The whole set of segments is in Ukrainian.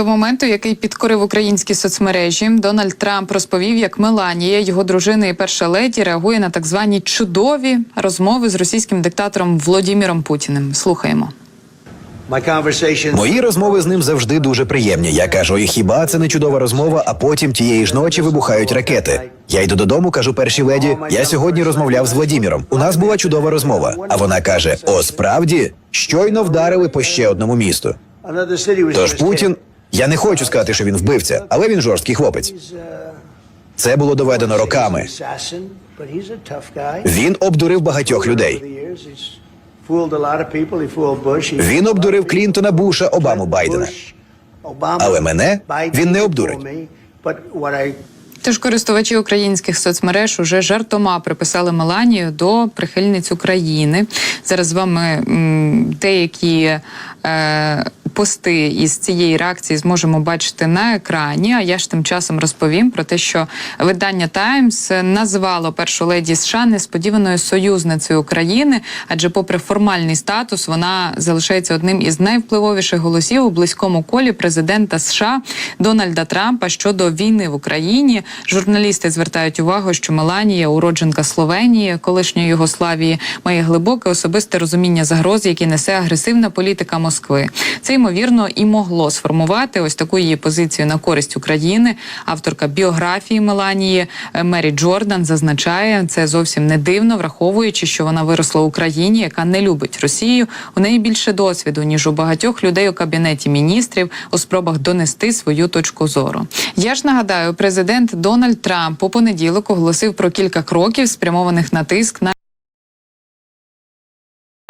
До моменту, який підкорив українські соцмережі, Дональд Трамп розповів, як Меланія, його дружина і перша леді реагує на так звані чудові розмови з російським диктатором Володимиром Путіним. Слухаємо. Мої розмови з ним завжди дуже приємні. Я кажу, і хіба це не чудова розмова, а потім тієї ж ночі вибухають ракети. Я йду додому, кажу першій леді. Я сьогодні розмовляв з Владіміром. У нас була чудова розмова. А вона каже: О, справді щойно вдарили по ще одному місту. Тож Путін. Я не хочу сказати, що він вбивця, але він жорсткий хлопець. Це було доведено роками. Він обдурив багатьох людей. Він обдурив Клінтона, Буша, Обаму, Байдена. Але мене він не обдурить. Тож користувачі українських соцмереж уже жартома приписали Меланію до прихильниць України. Зараз з вами м, деякі е, пости із цієї реакції зможемо бачити на екрані. А я ж тим часом розповім про те, що видання Таймс назвало першу леді США несподіваною союзницею України, адже, попри формальний статус, вона залишається одним із найвпливовіших голосів у близькому колі президента США Дональда Трампа щодо війни в Україні. Журналісти звертають увагу, що Меланія, уродженка Словенії, колишньої Югославії, має глибоке особисте розуміння загроз, які несе агресивна політика Москви. Це ймовірно і могло сформувати ось таку її позицію на користь України. Авторка біографії Меланії е, Мері Джордан зазначає, це зовсім не дивно, враховуючи, що вона виросла в Україні, яка не любить Росію. У неї більше досвіду ніж у багатьох людей у кабінеті міністрів у спробах донести свою точку зору. Я ж нагадаю, президент Дональд Трамп у понеділок оголосив про кілька кроків, спрямованих на тиск на.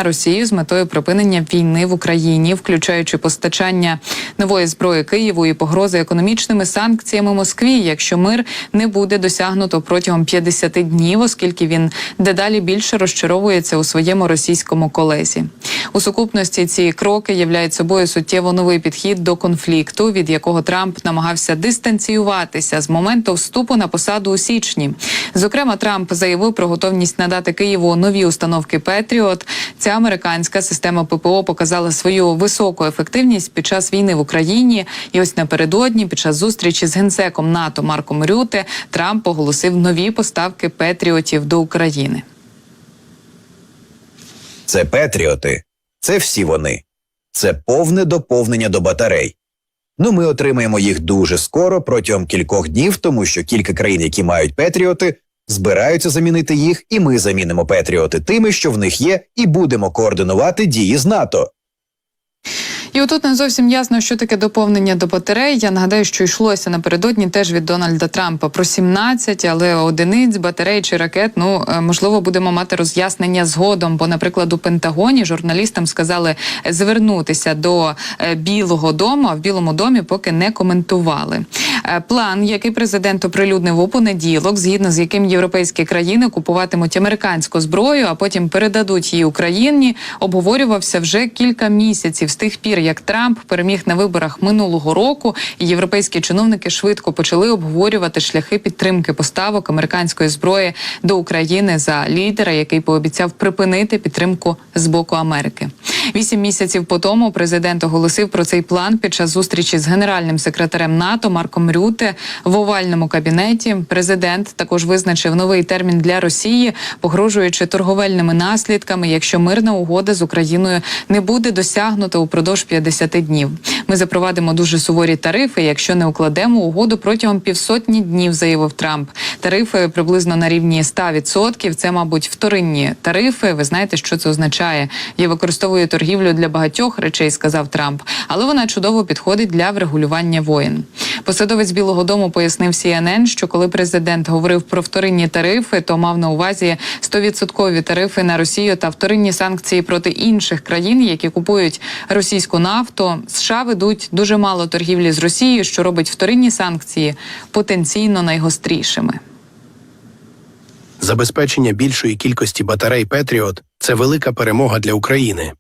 Росію з метою припинення війни в Україні, включаючи постачання нової зброї Києву і погрози економічними санкціями Москві, якщо мир не буде досягнуто протягом 50 днів, оскільки він дедалі більше розчаровується у своєму російському колезі. У сукупності ці кроки являють собою суттєво новий підхід до конфлікту, від якого Трамп намагався дистанціюватися з моменту вступу на посаду у січні. Зокрема, Трамп заявив про готовність надати Києву нові установки Петріот. Ця американська система ППО показала свою високу ефективність під час війни в Україні. І ось напередодні, під час зустрічі з генсеком НАТО Марком Рюте, Трамп оголосив нові поставки Петріотів до України. Це Петріоти. Це всі вони. Це повне доповнення до батарей. Ну, ми отримаємо їх дуже скоро протягом кількох днів, тому що кілька країн, які мають Петріоти, збираються замінити їх, і ми замінимо Петріоти тими, що в них є, і будемо координувати дії з НАТО. І отут не зовсім ясно, що таке доповнення до батарей. Я нагадаю, що йшлося напередодні теж від Дональда Трампа про 17, але одиниць батарей чи ракет. Ну е, можливо, будемо мати роз'яснення згодом. Бо, наприклад, у Пентагоні журналістам сказали звернутися до е, Білого Дому, а в Білому домі поки не коментували. Е, План, який президент оприлюднив у понеділок, згідно з яким європейські країни купуватимуть американську зброю, а потім передадуть її Україні, обговорювався вже кілька місяців з тих пір, як Трамп переміг на виборах минулого року, і європейські чиновники швидко почали обговорювати шляхи підтримки поставок американської зброї до України за лідера, який пообіцяв припинити підтримку з боку Америки. Вісім місяців по тому президент оголосив про цей план під час зустрічі з генеральним секретарем НАТО Марком Рюте в овальному кабінеті. Президент також визначив новий термін для Росії, погрожуючи торговельними наслідками, якщо мирна угода з Україною не буде досягнута упродовж 50 днів. Ми запровадимо дуже суворі тарифи, якщо не укладемо угоду протягом півсотні днів, заявив Трамп. Тарифи приблизно на рівні 100%. Це, мабуть, вторинні тарифи. Ви знаєте, що це означає? Я використовую торгівлю для багатьох речей, сказав Трамп, але вона чудово підходить для врегулювання воєн. Посадовець Білого Дому пояснив CNN, що коли президент говорив про вторинні тарифи, то мав на увазі 100% тарифи на Росію та вторинні санкції проти інших країн, які купують російську нафту. США ведуть дуже мало торгівлі з Росією, що робить вторинні санкції потенційно найгострішими. Забезпечення більшої кількості батарей Петріот це велика перемога для України.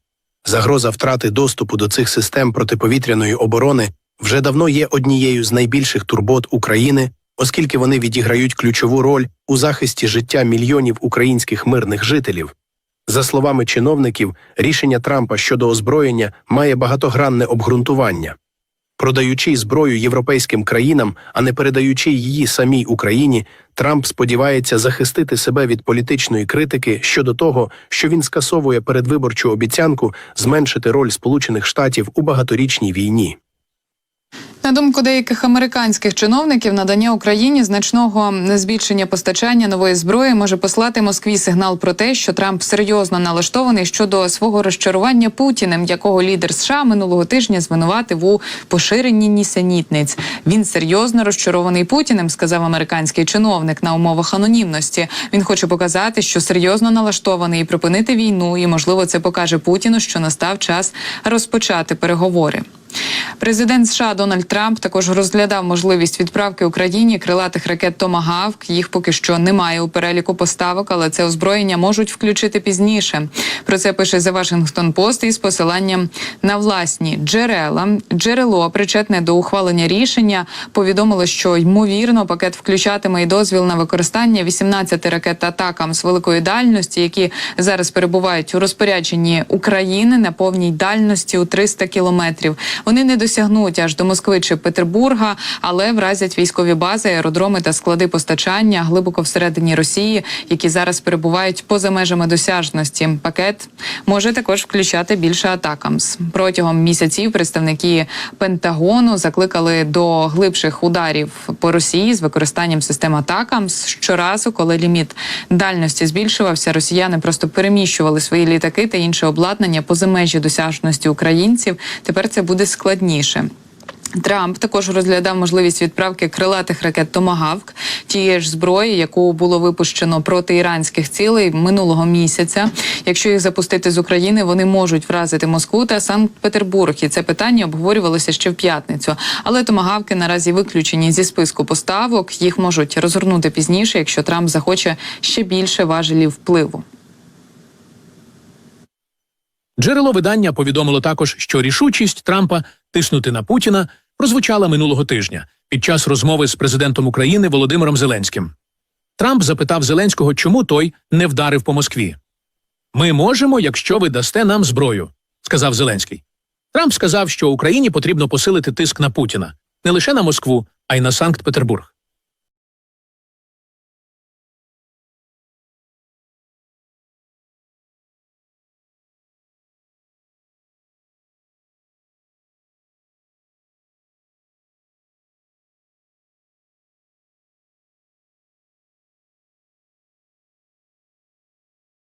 Загроза втрати доступу до цих систем протиповітряної оборони вже давно є однією з найбільших турбот України, оскільки вони відіграють ключову роль у захисті життя мільйонів українських мирних жителів. За словами чиновників, рішення Трампа щодо озброєння має багатогранне обґрунтування. Продаючи зброю європейським країнам, а не передаючи її самій Україні, Трамп сподівається захистити себе від політичної критики щодо того, що він скасовує передвиборчу обіцянку зменшити роль Сполучених Штатів у багаторічній війні. На думку деяких американських чиновників, надання Україні значного збільшення постачання нової зброї може послати Москві сигнал про те, що Трамп серйозно налаштований щодо свого розчарування Путіним, якого лідер США минулого тижня звинуватив у поширенні нісенітниць. Він серйозно розчарований Путіним, сказав американський чиновник на умовах анонімності. Він хоче показати, що серйозно налаштований і припинити війну, і можливо це покаже Путіну, що настав час розпочати переговори. Президент США Дональд Трамп також розглядав можливість відправки Україні крилатих ракет Томагавк. Їх поки що немає у переліку поставок, але це озброєння можуть включити пізніше. Про це пише The Washington Post із посиланням на власні джерела. Джерело причетне до ухвалення рішення повідомило, що ймовірно пакет включатиме і дозвіл на використання 18 ракет атакам з великої дальності, які зараз перебувають у розпорядженні України на повній дальності у 300 кілометрів. Вони не досягнуть аж до Москви чи Петербурга, але вразять військові бази, аеродроми та склади постачання глибоко всередині Росії, які зараз перебувають поза межами досяжності. Пакет може також включати більше атакамс. Протягом місяців представники Пентагону закликали до глибших ударів по Росії з використанням систем атакамс. Щоразу, коли ліміт дальності збільшувався, росіяни просто переміщували свої літаки та інше обладнання поза межі досяжності українців. Тепер це буде складніше. Трамп також розглядав можливість відправки крилатих ракет Томагавк, тієї ж зброї, яку було випущено проти іранських цілей минулого місяця. Якщо їх запустити з України, вони можуть вразити Москву та Санкт-Петербург. І це питання обговорювалося ще в п'ятницю. Але томагавки наразі виключені зі списку поставок. Їх можуть розгорнути пізніше, якщо Трамп захоче ще більше важелів впливу. Джерело видання повідомило також, що рішучість Трампа тиснути на Путіна прозвучала минулого тижня під час розмови з президентом України Володимиром Зеленським. Трамп запитав Зеленського, чому той не вдарив по Москві. Ми можемо, якщо ви дасте нам зброю, сказав Зеленський. Трамп сказав, що Україні потрібно посилити тиск на Путіна не лише на Москву, а й на Санкт-Петербург.